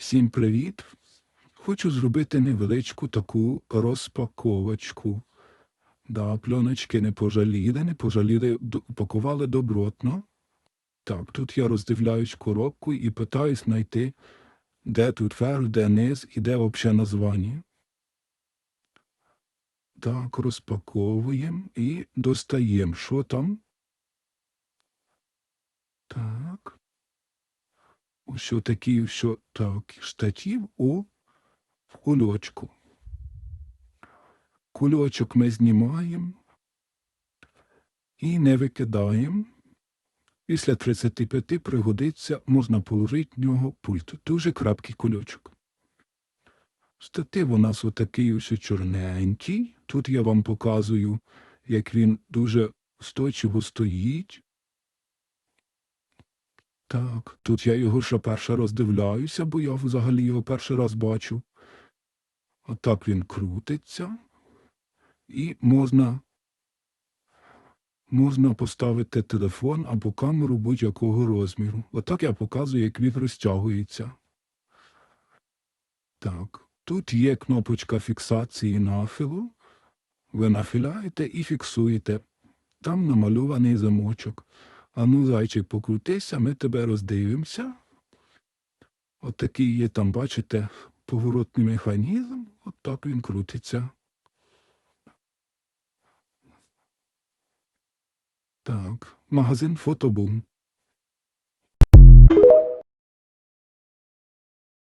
Всім привіт! Хочу зробити невеличку таку розпаковочку. Да, пленочки не пожаліли, не пожаліли, упакували добротно. Так, тут я роздивляюсь коробку і питаюсь знайти, де тут верх, де низ і де взагалі названня. Так, розпаковуємо і достаємо. Що там? Так. Ось що такі, що так, штатів у в кульочку. Кульочок ми знімаємо і не викидаємо. Після 35 пригодиться, можна положити в нього пульт. Дуже крапкий кульочок. Штатив у нас отакий ось чорненький. Тут я вам показую, як він дуже устойчиво стоїть. Так, тут я його ще перший раз дивляюся, бо я взагалі його перший раз бачу. Отак він крутиться. І можна, можна поставити телефон або камеру будь-якого розміру. Отак я показую, як він розтягується. Так, тут є кнопочка фіксації нафілу. Ви нафіляєте і фіксуєте. Там намальований замочок. А ну, зайчик, покрутися, ми тебе роздивимося. Отакий є там, бачите, поворотний механізм. От так він крутиться. Так, магазин Фотобум.